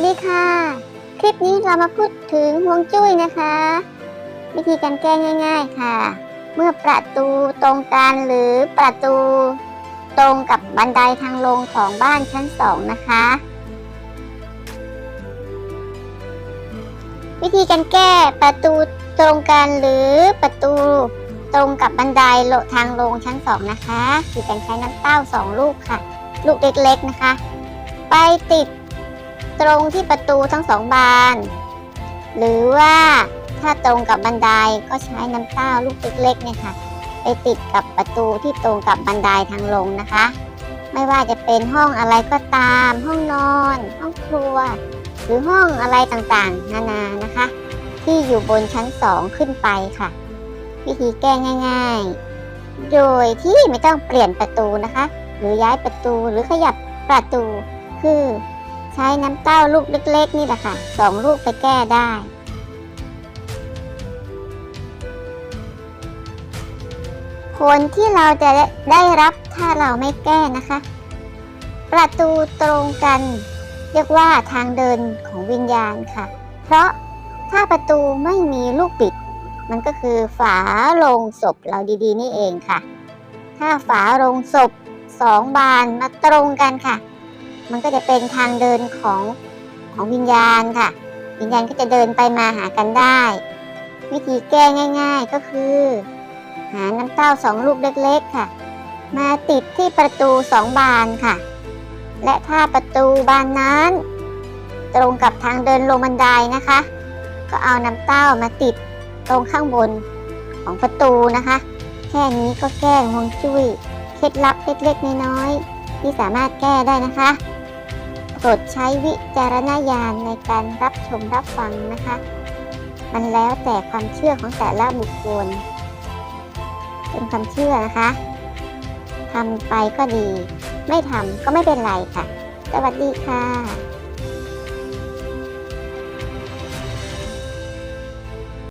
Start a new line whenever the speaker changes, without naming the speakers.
วัสดีค่ะ คลิปนี้เรามาพูดถึงฮวงจุ้ยนะคะ วิธีการแก้ง่าย ๆค่ะ เมื่อประตูตรงกันหรือประตูตรงกับบันไดทางลงของบ้านชั้นสองนะคะ วิธีการแก้ประตูตรงกันหรือประตูตรงกับบันไดโลทางลงชั้นสองนะคะคือการใช้น้ำเต้าสองลูกค่ะ ลูกเล็กๆนะคะ ไปติด ตรงที่ประตูทั้งสองบาน หรือว่าถ้าตรงกับบันไดก็ใช้น้ำเต้าลูกเล็กๆเนี่ยค่ะ ไปติดกับประตูที่ตรงกับบันไดทางลงนะคะ ไม่ว่าจะเป็นห้องอะไรก็ตาม ห้องนอน ห้องครัว หรือห้องอะไรต่างๆ นานานะคะ ที่อยู่บนชั้นสองขึ้นไปค่ะ วิธีแก้ง่าย ๆ โดยที่ไม่ต้องเปลี่ยนประตูนะคะ หรือย้ายประตูหรือขยับประตูคือ ใช้น้ำเต้าลูกเล็ก ๆ นี่แหละค่ะสองลูกไปแก้ได้ ผลที่เราจะได้รับถ้าเราไม่แก้นะคะ ประตูตรงกันเรียกว่าทางเดินของวิญญาณค่ะ เพราะถ้าประตูไม่มีลูกปิด มันก็คือฝาโลงศพเราดีๆ นี่เองค่ะ ถ้าฝาโลงศพสองบานมาตรงกันค่ะ มันก็จะเป็นทางเดินของของวิญญาณค่ะ วิญญาณก็จะเดินไปมาหากันได้ วิธีแก้ง่าย ๆก็คือ หาน้ำเต้าสองลูกเล็กๆค่ะ มาติดที่ประตูสองบานค่ะ และถ้าประตูบานนั้น ตรงกับทางเดินลงบันไดนะคะ ก็เอาน้ำเต้ามาติดตรงข้างบนของประตูนะคะ แค่นี้ก็แก้ฮวงจุ้ยเคล็ดลับเล็กๆน้อยๆที่สามารถแก้ได้นะคะ โปรดใช้วิจารณญาณในการรับชมรับฟังนะคะ มันแล้วแต่ความเชื่อของแต่ละบุคคล เป็นความเชื่อนะคะทำไปก็ดี ไม่ทำก็ไม่เป็นไรค่ะ สวัสดีค่ะ